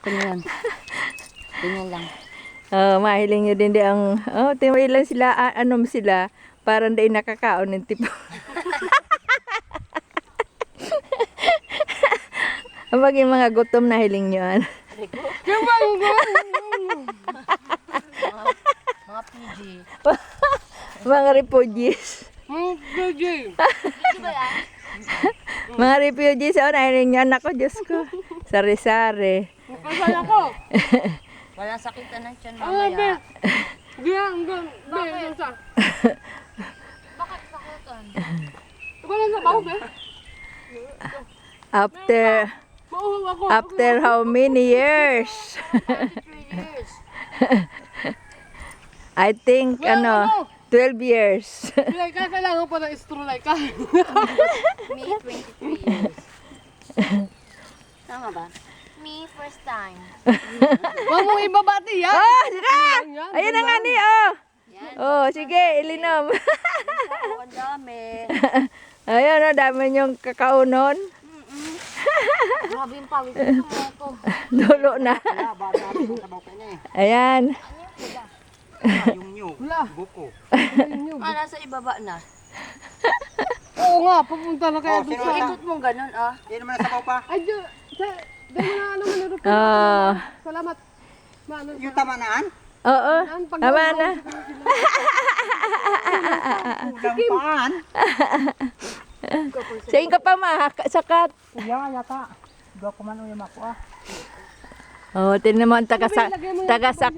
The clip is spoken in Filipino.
Ganyan yan. Ganyan lang. Oh, mahiling nyo din di ang, oh, timay lang sila, ah, anom sila, parang di nakakaon ng tipo. Kapag yung mga gutom na hiling nyo, ano? Mga PG. mga refugees. mga refugees, oh, nahiling nyo, anak ko, Diyos ko. Sari-sari. Wala sakitan ng tiyan mamaya. After, after how many years? I think, ano, 12 years. Kailangan pa ng strulay ka. Me, 23 years. Tama ba? Me, first time. Huwag mong ibabati yan. oh, sila! Ayun na nga ni, oh. Oh, sige, ilinom. Ang dami. Ayun, oh, dami yung kakaunon. Grabe yung pawis ko. Dulo na. Ayan. Ah, nasa ibaba na. Oo nga, pupunta na kaya doon sa... Ikot mong ganun, ah. Ay, dyan, dyan, dyan mo Oh. Salamat. Maano, Yung tamanaan? Oo. Tama na. Dampaan? Sa ka pa sakat. Iya, yata. Dua ko man uyam ako ah. Oh, tinan mo ang taga, sa,